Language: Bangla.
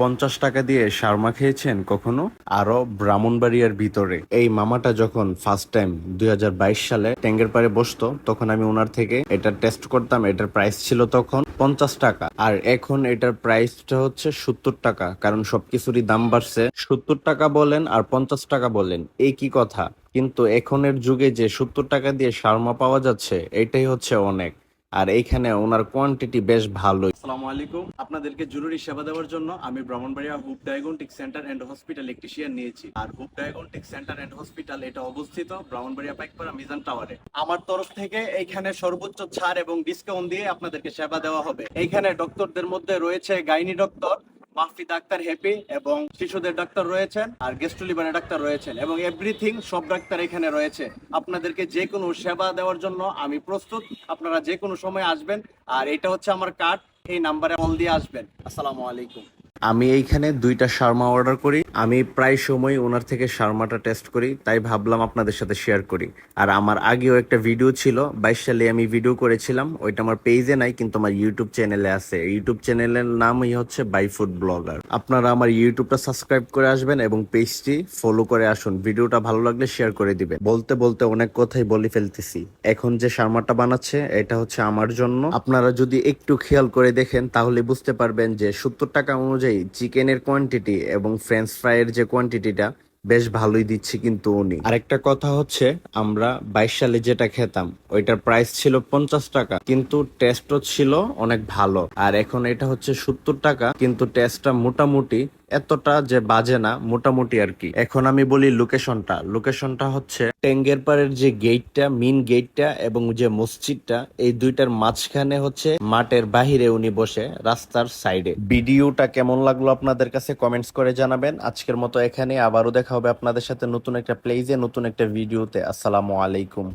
পঞ্চাশ টাকা দিয়ে শার্মা খেয়েছেন কখনো? আরও ব্রাহ্মণবাড়িয়ার ভিতরে। এই মামাটা যখন ফার্স্ট টাইম দুই হাজার বাইশ সালে ট্যাঙ্গের পারে বসতো, তখন আমি ওনার থেকে এটা টেস্ট করতাম, এটার প্রাইস ছিল তখন পঞ্চাশ টাকা। আর এখন এটার প্রাইসটা হচ্ছে সত্তর টাকা, কারণ সবকিছুরই দাম বাড়ছে। সত্তর টাকা বলেন আর পঞ্চাশ টাকা বলেন, এই কি কথা? কিন্তু এখনের যুগে যে সত্তর টাকা দিয়ে শার্মা পাওয়া যাচ্ছে, এটাই হচ্ছে অনেক। আর এইখানে ওনার কোয়ান্টিটি বেশ ভালো আসসালামু আলাইকুম। আপনাদেরকে জরুরি সেবা দেওয়ার জন্য আমি Brahmanbaria Hope diagnostic centre and hospital electrician নিয়েছি। আর Hope diagnostic centre and hospital এটা অবস্থিত ব্রাহ্মণবাড়িয়া পাইকপাড়া মিজান টাওয়ারে। আমার তরফ থেকে এইখানে সর্বোচ্চ ছাড় এবং ডিসকাউন্ট দিয়ে আপনাদেরকে সেবা দেওয়া হবে। এইখানে ডক্টরদের মধ্যে রয়েছে gynae doctor Mahfi doctor Happy এবং শিশুদের ডাক্তার রয়েছেন আর গেস্ট লিভারের ডাক্তার রয়েছেন এবং এভরিথিং সব ডাক্তার এখানে রয়েছে। আপনাদেরকে যে কোনো সেবা দেওয়ার জন্য আমি প্রস্তুত। আপনারা যে কোনো সময় আসবেন। আর এটা হচ্ছে আমার কার্ড এই নাম্বারে অল দিয়ে আসবেন। আসসালামু আলাইকুম। আমি এইখানে দুইটা শার্মা অর্ডার করি। আমি প্রায় সময় ওনার থেকে শার্মাটা টেস্ট করি, তাই ভাবলাম আপনাদের সাথে শেয়ার করি। আর আমার আগেও একটা ভিডিও ছিল, বাইশ সালে আমি ভিডিও করেছিলাম, ওইটা আমার পেজে নাই, কিন্তু আমার ইউটিউব চ্যানেলে আছে। ইউটিউব চ্যানেলের নামই হচ্ছে বাই ফুড ব্লগার আপনারা আমার ইউটিউবটা সাবস্ক্রাইব করে আসবেন এবং পেজটি ফলো করে আসুন। ভিডিওটা ভালো লাগলে শেয়ার করে দিবেন। বলতে বলতে অনেক কথাই বলে ফেলতেছি। এখন যে শার্মাটা বানাচ্ছে, এটা হচ্ছে আমার জন্য। আপনারা যদি একটু খেয়াল করে দেখেন, তাহলে বুঝতে পারবেন যে সত্তর টাকা অনুযায়ী চিকেনের কোয়ান্টিটি এবং ফ্রেঞ্চ ফ্রাইয়ের যে কোয়ান্টিটিটা বেশ ভালোই দিচ্ছে কিন্তু উনি। আরেকটা কথা হচ্ছে, আমরা বাইশ সালে যেটা খেতাম, ওইটার প্রাইস ছিল পঞ্চাশ টাকা, কিন্তু টেস্টও ছিল অনেক ভালো। আর এখন এটা হচ্ছে সত্তর টাকা, কিন্তু টেস্টটা মোটামুটি এতটা যে বাজে না, মোটামুটি আর কি। এখন আমি বলি লোকেশনটা লোকেশনটা হচ্ছে টেঙ্গের পাড়ের যে গেটটা মেন গেটটা এবং যে মসজিদটা, এই দুইটার মাঝখানে হচ্ছে মাঠের বাহিরে উনি বসে রাস্তার সাইডে ভিডিওটা কেমন লাগল আপনাদের কাছে কমেন্টস করে জানাবেন। আজকের মতো এখানে আবারও দেখা হবে আপনাদের সাথে নতুন একটা প্লেজে নতুন একটা ভিডিওতে আসসালামু আলাইকুম।